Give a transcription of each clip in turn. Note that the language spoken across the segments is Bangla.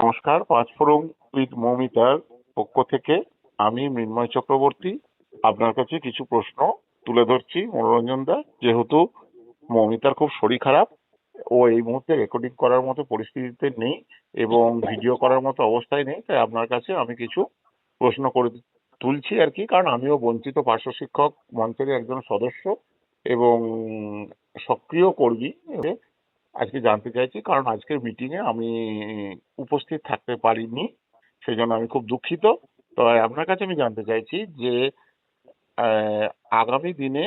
নমস্কার পাঁচফোড়ং উইথ মৌমিতার পক্ষ থেকে আমি মৃন্ময় চক্রবর্তী। আপনার কাছে কিছু প্রশ্ন তুলে ধরছি, মনোরঞ্জন দা। যেহেতু মৌমিতার খুব শরীর খারাপ, ও এই মুহূর্তে রেকর্ডিং করার মতো পরিস্থিতিতে নেই এবং ভিডিও করার মতো অবস্থায় নেই, তাই আপনার কাছে আমি কিছু প্রশ্ন করে তুলছি আর কি। কারণ আমিও বঞ্চিত পার্শ্ব শিক্ষক মঞ্চের একজন সদস্য এবং সক্রিয় কর্মী। আজকে জানতে চাইছি, কারণ আজকের মিটিংয়ে আমি উপস্থিত থাকতে পারিনি সেই জন্য আমি খুব দুঃখিত। তো আপনার কাছে আমি জানতে চাইছি যে আগামী দিনে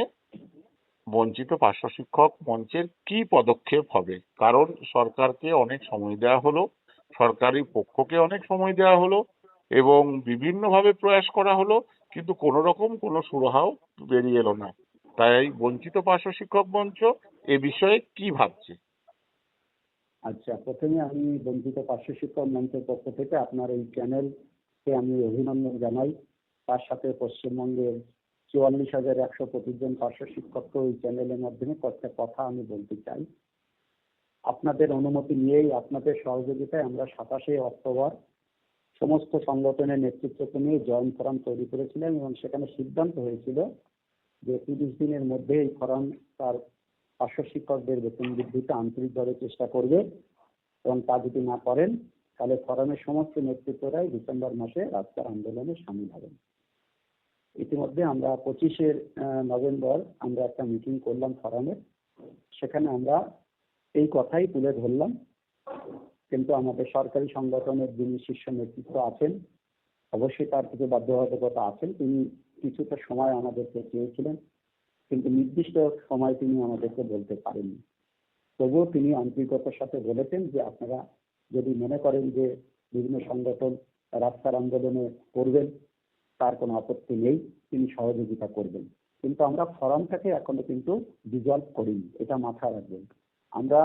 বঞ্চিত পার্শ্ব শিক্ষক মঞ্চের কি পদক্ষেপ হবে? কারণ সরকারকে অনেক সময় দেওয়া হলো, সরকারি পক্ষকে অনেক সময় দেওয়া হলো, এবং বিভিন্নভাবে প্রয়াস করা হলো, কিন্তু কোনো রকম কোনো সুরাহাও বেরিয়ে এলো না। তাই বঞ্চিত পার্শ্ব শিক্ষক মঞ্চ এ বিষয়ে কি ভাবছে? আচ্ছা প্রথমে আমি বঞ্চিত পার্শ্ব শিক্ষক মঞ্চের পক্ষ থেকে আপনার এই চ্যানেলকে আমি অভিনন্দন জানাই। তার সাথে পশ্চিমবঙ্গের চুয়াল্লিশ হাজার একশো পঁচিশ জন পার্শ্ব শিক্ষককে ওই চ্যানেলের মাধ্যমে কয়েকটা কথা আমি বলতে চাই। আপনাদের অনুমতি নিয়েই আপনাদের সহযোগিতায় আমরা সাতাশে অক্টোবর সমস্ত সংগঠনের নেতৃত্বকে নিয়ে জয়েন্ট ফোরাম তৈরি করেছিলাম এবং সেখানে সিদ্ধান্ত হয়েছিল যে তিরিশ দিনের মধ্যে এই ফোরাম তার পার্শ্ব শিক্ষকদের বেতন বৃদ্ধিতে আন্তরিকভাবে চেষ্টা করবে এবং তা যদি না করেন, তাহলে ফোরামের সমস্ত নেতৃত্বরাই ডিসেম্বর মাসে রাস্তার আন্দোলনে সামিল হবেন। ইতিমধ্যে আমরা পঁচিশে নভেম্বর আমরা একটা মিটিং করলাম ফোরামের সেখানে আমরা এই কথাই তুলে ধরলাম। কিন্তু আমাদের সরকারি সংগঠনের যিনি শীর্ষ নেতৃত্ব আছেন, অবশ্যই তার কিছু বাধ্যবাধকতা আছেন। তিনি কিছুটা সময় আমাদেরকে চেয়েছিলেন। কিন্তু নির্দিষ্ট সময় তিনি আমাদেরকে বলতে পারেননি। তবুও তিনি আন্তরিকতার সাথে বলেছেন যে আপনারা যদি মনে করেন যে বিভিন্ন সংগঠন রাস্তার আন্দোলনে করবেন তার কোনো আপত্তি নেই, তিনি সহযোগিতা করবেন। কিন্তু আমরা ফরমটাকে এখনও কিন্তু ডিজলভ করিনি, এটা মাথায় রাখবেন। আমরা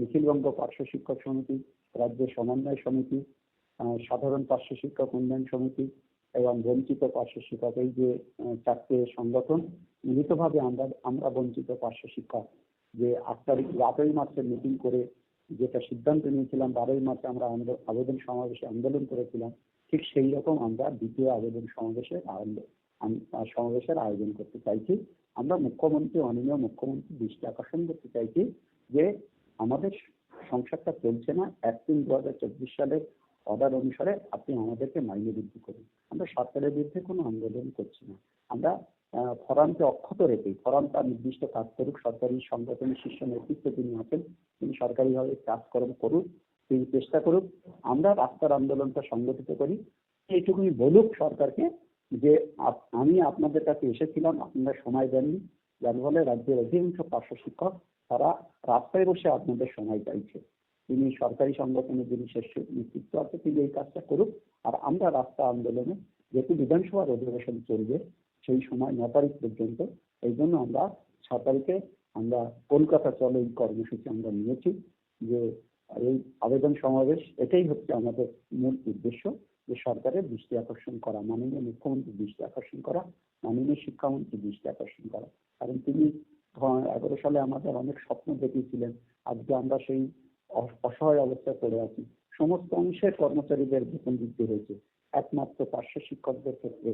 নিখিলবঙ্গ পার্শ্ব শিক্ষক সমিতি, রাজ্য সমন্বয় সমিতি সাধারণ পার্শ্ব শিক্ষক উন্নয়ন সমিতি এবং বঞ্চিত পার্শ্ব শিক্ষক এই যে চারটে সংগঠন মিলিতভাবে আমরা আমরা বঞ্চিত পার্শ্ব শিক্ষক, যে আট তারিখ আটই মার্চের মিটিং করে যেটা সিদ্ধান্ত নিয়েছিলাম, বারোই মার্চে আমরা আবেদন সমাবেশে আন্দোলন করেছিলাম, ঠিক সেই রকম আমরা দ্বিতীয় আবেদন সমাবেশের সমাবেশের আয়োজন করতে চাইছি। আমরা মুখ্যমন্ত্রী, মাননীয় মুখ্যমন্ত্রী দৃষ্টি আকর্ষণ করতে চাইছি যে আমাদের সংসারটা চলছে না, এক তিন দু হাজার চব্বিশ সালের অর্ডার অনুসারে আপনি আমাদেরকে মাইনে বৃদ্ধি করুন। আমরা সরকারের বিরুদ্ধে কোনো আন্দোলন করছি না। আমরা ফরামকে অক্ষত রেখে ফরাম তার নির্দিষ্ট কাজ করুক, সরকারি সংগঠনের শীর্ষ নেতৃত্ব তিনি আছেন, তিনি সরকারিভাবে কাজকর্ম করুক, তিনি চেষ্টা করুক, আমরা রাস্তার আন্দোলনটা সংগঠিত করি। এইটুকুনি বলুক সরকারকে যে আমি আপনাদের কাছে এসেছিলাম, আপনারা সময় দেননি, যার ফলে রাজ্যের অধিকাংশ পার্শ্ব শিক্ষক তারা রাস্তায় বসে আপনাদের সময় চাইছে। তিনি সরকারি সংগঠনের যিনি শীর্ষ নেতৃত্ব আছে, তিনি এই কাজটা করুক, আর আমরা রাস্তা আন্দোলনে যেহেতু বিধানসভার অধিবেশন চলবে সেই সময় ন তারিখ পর্যন্ত। এই জন্য আমরা ছ তারিখে আমরা কলকাতা চলে এই কর্মসূচি আমরা নিয়েছি যে এই আবেদন সমাবেশ, এটাই হচ্ছে আমাদের মূল উদ্দেশ্য, যে সরকারের দৃষ্টি আকর্ষণ করা, মাননীয় মুখ্যমন্ত্রীর দৃষ্টি আকর্ষণ করা, মাননীয় শিক্ষামন্ত্রীর দৃষ্টি আকর্ষণ করা। কারণ তিনি এগারো সালে আমাদের অনেক স্বপ্ন দেখিয়েছিলেন, আজকে আমরা সেই অসহায় অবস্থায় পড়ে আছি। সমস্ত অংশের কর্মচারীদের বেতন বৃদ্ধি হয়েছে। একমাত্র পার্শ্ব শিক্ষকদের ক্ষেত্রে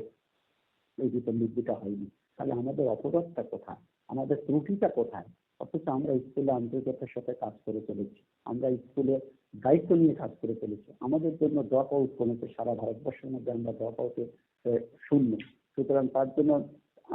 এই বৃদ্ধিটা হয়নি। তাহলে আমাদের অপরাধটা কোথায়? আমাদের ত্রুটিটা কোথায়? অথচ আমরা স্কুলে আন্তরিকতার সাথে কাজ করে চলেছি। আমরা স্কুলে দায়িত্ব নিয়ে কাজ করে চলেছি। আমাদের জন্য ড্রপ আউট কমেছে সারা ভারতবর্ষের মধ্যে আমরা ড্রপ আউটে শূন্য। সুতরাং তার জন্য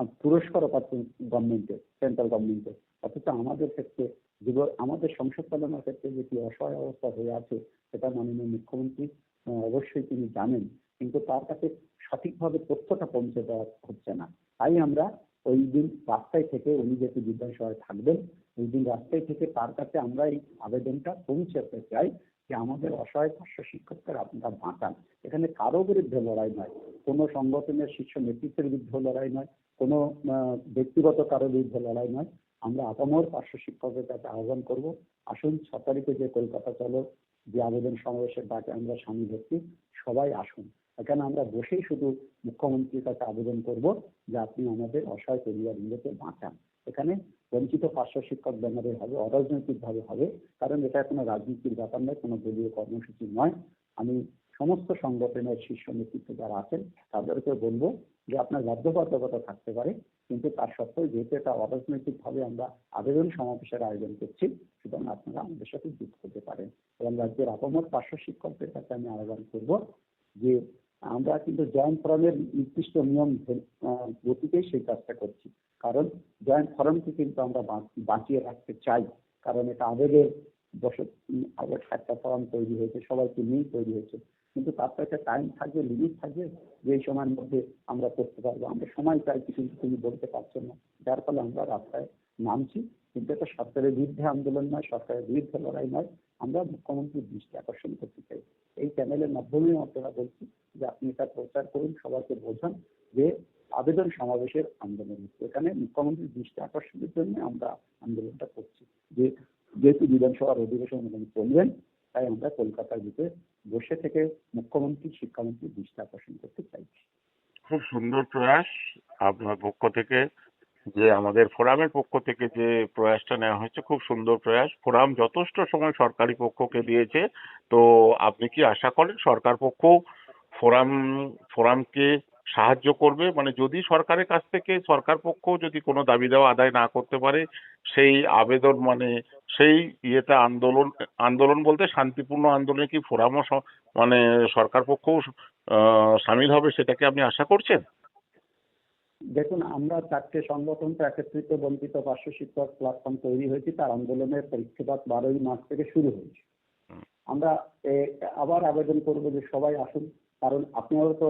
পুরস্কারও পাচ্ছেন গভর্নমেন্টের সেন্ট্রাল গভর্নমেন্টের অথচ আমাদের ক্ষেত্রে জীব- আমাদের সংসদ চালানোর ক্ষেত্রে যে কি অসহায় অবস্থা হয়ে আছে, সেটা মাননীয় মুখ্যমন্ত্রী অবশ্যই তিনি জানেন। কিন্তু তার কাছে সঠিকভাবে তথ্যটা পৌঁছে দেওয়া হচ্ছে না। তাই আমরা ওই দিন রাস্তায় থেকে উনি যেহেতু বিধানসভায় থাকবেন, ওই দিন রাস্তায় থেকে তার কাছে আমরা এই আবেদনটা পৌঁছাতে চাই যে আমাদের অসহায় পার্শ্ব শিক্ষকদের আপনারা বাঁচান। এখানে কারও বিরুদ্ধে লড়াই নয়, কোনো সংগঠনের শীর্ষ নেতৃত্বের বিরুদ্ধে লড়াই নয়, কোনো ব্যক্তিগত কারও বিরুদ্ধে লড়াই নয়। আমরা আপামর পার্শ্ব শিক্ষকদের কাছে আহ্বান করব, আসুন ছ তারিখে যে কলকাতা চলো, যে আবেদন সমাবেশের ডাকে আমরা সামিল হচ্ছি, সবাই আসুন। এখানে আমরা বসেই শুধু মুখ্যমন্ত্রীর কাছে আবেদন করব যে আপনি আমাদের অসহায় পরিবারগুলোকে বাঁচান। এখানে বঞ্চিত পার্শ্ব শিক্ষক ব্যানারে হবে, অরাজনৈতিকভাবে হবে, কারণ এটা কোনো রাজনীতির ব্যাপার নয়, কোনো দলীয় কর্মসূচি নয়। আমি সমস্ত সংগঠনের শীর্ষ নেতৃত্ব যারা আছেন তাদেরকে বলব যে আপনার বাধ্যবাধকতা থাকতে পারে, কিন্তু তার সত্ত্বেও যেহেতু এটা অরাজনৈতিকভাবে আমরা আবেদন সমাবেশের আয়োজন করছি, সুতরাং আপনারা আমাদের সাথে যুক্ত হতে পারেন। এবং রাজ্যের আপামর পার্শ্ব শিক্ষকদের কাছে আমি আহ্বান করব যে আমরা কিন্তু জয়েন্ট ফোরামের নির্দিষ্ট নিয়ম গতিতেই সেই কাজটা করছি। কারণ জয়েন্ট ফোরামকে কিন্তু আমরা বাঁচ- বাঁচিয়ে রাখতে চাই। কারণ এটা আবেগের বসত আবেগ একটা ফোরাম তৈরি হয়েছে, সবাইকে নিয়েই তৈরি হয়েছে। কিন্তু তার তো একটা টাইম থাকবে লিমিট থাকবে, যে সময়ের মধ্যে আমরা করতে পারব। আমরা সময় চাইছি কিন্তু তুমি বলতে পারছ না। যার ফলে আমরা রাস্তায় নামছি। কিন্তু এটা সরকারের বিরুদ্ধে আন্দোলন নয়, সরকারের বিরুদ্ধে লড়াই নয়। আমরা মুখ্যমন্ত্রীর দৃষ্টি আকর্ষণ করতে চাই। এই চ্যানেলের মাধ্যমে আপনারা বলছি যে আপনি এটা প্রচার করুন, সবাইকে বোঝান যে আবেদন সমাবেশের আন্দোলন। এখানে মুখ্যমন্ত্রীর দৃষ্টি আকর্ষণের জন্য আমরা আন্দোলনটা করছি। যে যেহেতু বিধানসভার অধিবেশন এখন চলবেন তাই আমরা কলকাতার ভিতরে বসে থেকে মুখ্যমন্ত্রী শিক্ষামন্ত্রীর দৃষ্টি আকর্ষণ করতে চাইছি। খুব সুন্দর প্রয়াস আপনার পক্ষ থেকে, যে আমাদের ফোরামের পক্ষ থেকে যে প্রয়াসটা নেওয়া হয়েছে, খুব সুন্দর প্রয়াস। ফোরাম যথেষ্ট সময় সরকারি পক্ষকে দিয়েছে। তো আপনি কি আশা করেন সরকার পক্ষ ফোরাম ফোরামকে সাহায্য করবে। মানে যদি সরকারের কাছ থেকে সরকার পক্ষ যদি কোনো দাবি দেওয়া আদায় না করতে পারে সেই আবেদন মানে সেই ইয়েটা আন্দোলন আন্দোলন বলতে শান্তিপূর্ণ আন্দোলনে কি ফোরামও মানে সরকার পক্ষও সামিল হবে সেটাকে আপনি আশা করছেন? দেখুন আমরা চারটে সংগঠন তো একত্রিত বঞ্চিত পার্শ্ব শিক্ষক প্ল্যাটফর্ম তৈরি হয়েছে। তার আন্দোলনের পরীক্ষাপাত বারোই মার্চ থেকে শুরু হয়েছে। আমরা আবার আবেদন করব যে সবাই আসুন। কারণ আপনারাও তো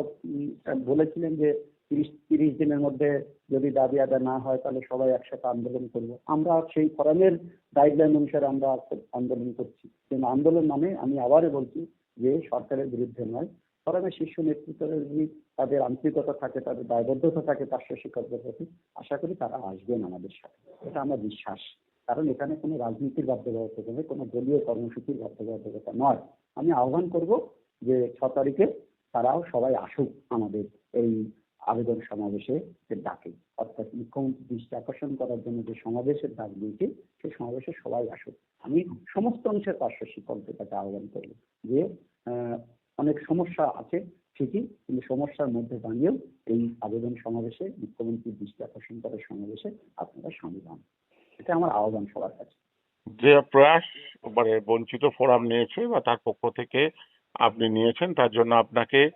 বলেছিলেন যে তিরিশ তিরিশ দিনের মধ্যে যদি দাবি আদায় না হয়, তাহলে সবাই একসাথে আন্দোলন করব। আমরা সেই ফোরামের গাইডলাইন অনুসারে আমরা আন্দোলন করছি। কিন্তু আন্দোলন মানে আমি আবারও বলছি যে সরকারের বিরুদ্ধে নয় ফোরামের শীর্ষ নেতৃত্বের যদি তাদের আন্তরিকতা থাকে, তাদের দায়বদ্ধতা থাকে পার্শ্ব শিক্ষকদের প্রতি আশা করি তারা আসবেন আমাদের সাথে। এটা আমার বিশ্বাস। কারণ এখানে কোনো রাজনীতির বাধ্যবাধকতা নেই, কোনো দলীয় কর্মসূচির বাধ্যবাধকতা নয়। আমি আহ্বান করব যে ছ তারিখে তারাও সবাই আসুক আমাদের এই আবেদন সমাবেশে ডাকে। অর্থাৎ মুখ্যমন্ত্রী দৃষ্টি আকর্ষণ করার জন্য যে সমাবেশের ডাক দিয়েছে, সেই সমাবেশে সবাই আসুক। আমি সমস্ত অংশের পার্শ্ব শিক্ষকদের কাছে আহ্বান করব যে অনেক সমস্যা আছে ঠিকই, কিন্তু সমস্যার মধ্যে দাঁড়িয়েও এই আবেদন সমাবেশে, মুখ্যমন্ত্রীর দৃষ্টি আকর্ষণ করার সমাবেশে আপনারা সামিল হন। এটা আমার আহ্বান সবার কাছে। যে প্রয়াস মানে বঞ্চিত ফোরাম নিয়েছে বা তার পক্ষ থেকে আপনি নিয়েছেন, তার জন্য আপনাকে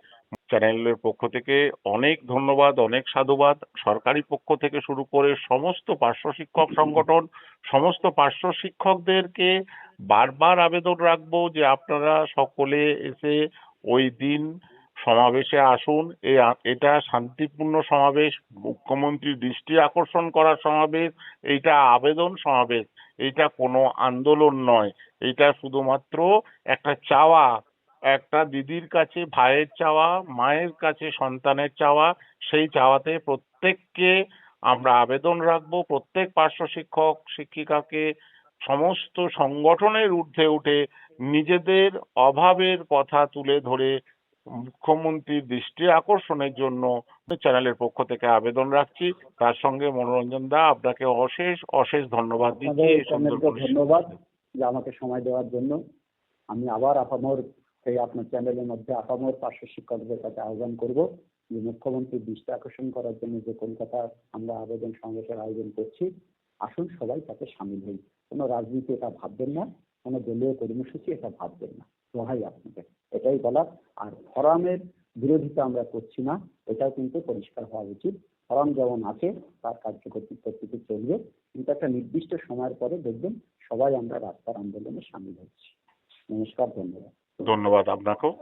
চ্যানেলের পক্ষ থেকে অনেক ধন্যবাদ, অনেক সাধুবাদ। সরকারি পক্ষ থেকে শুরু করে সমস্ত পার্শ্ব শিক্ষক সংগঠন, সমস্ত পার্শ্ব শিক্ষকদেরকে বারবার আবেদন রাখব যে আপনারা সকলে এসে ওই দিন সমাবেশে আসুন। এটা শান্তিপূর্ণ সমাবেশ, মুখ্যমন্ত্রীর দৃষ্টি আকর্ষণ করার সমাবেশ, এইটা আবেদন সমাবেশ। এইটা কোনো আন্দোলন নয়। এটা শুধুমাত্র একটা চাওয়া একটা দিদির কাছে ভাইয়ের চাওয়া মায়ের কাছে সন্তানের চাওয়া সেই চাওয়াতে প্রত্যেককে আমরা আবেদন রাখব। প্রত্যেক পার্শ্ব শিক্ষক শিক্ষিকাকে সমস্ত সংগঠনের ঊর্ধ্বে উঠে নিজেদের অভাবের কথা তুলে ধরে মুখ্যমন্ত্রীর দৃষ্টি আকর্ষণের জন্য চ্যানেলের পক্ষ থেকে আবেদন রাখছি। তার সঙ্গে মনোরঞ্জন দা আপনাকে অশেষ অশেষ ধন্যবাদ দিচ্ছি। ধন্যবাদ যে আমাকে সময় দেওয়ার জন্য। আমি আবার আপামর এই আপনার চ্যানেলের মধ্যে আপামর পার্শ্ব শিক্ষকদের কাছে আহ্বান করব যে মুখ্যমন্ত্রীর দৃষ্টি আকর্ষণ করার জন্য যে কলকাতা আমরা আবেদন সমাবেশের আয়োজন করছি, আসুন সবাই তাতে সামিল হই। কোনো রাজনীতি এটা ভাববেন না, কোনো দলীয় কর্মসূচি এটা ভাববেন না। দোহাই আপনাকে এটাই বলার। আর ফরামের বিরোধিতা আমরা করছি না, এটাও কিন্তু পরিষ্কার হওয়া উচিত। ফরাম যেমন আছে, তার কার্যকরী প্রস্তুতি চলবে। কিন্তু একটা নির্দিষ্ট সময়ের পরে দেখবেন সবাই আমরা রাস্তার আন্দোলনে সামিল হচ্ছি। নমস্কার, ধন্যবাদ। ধন্যবাদ আপনাকেও।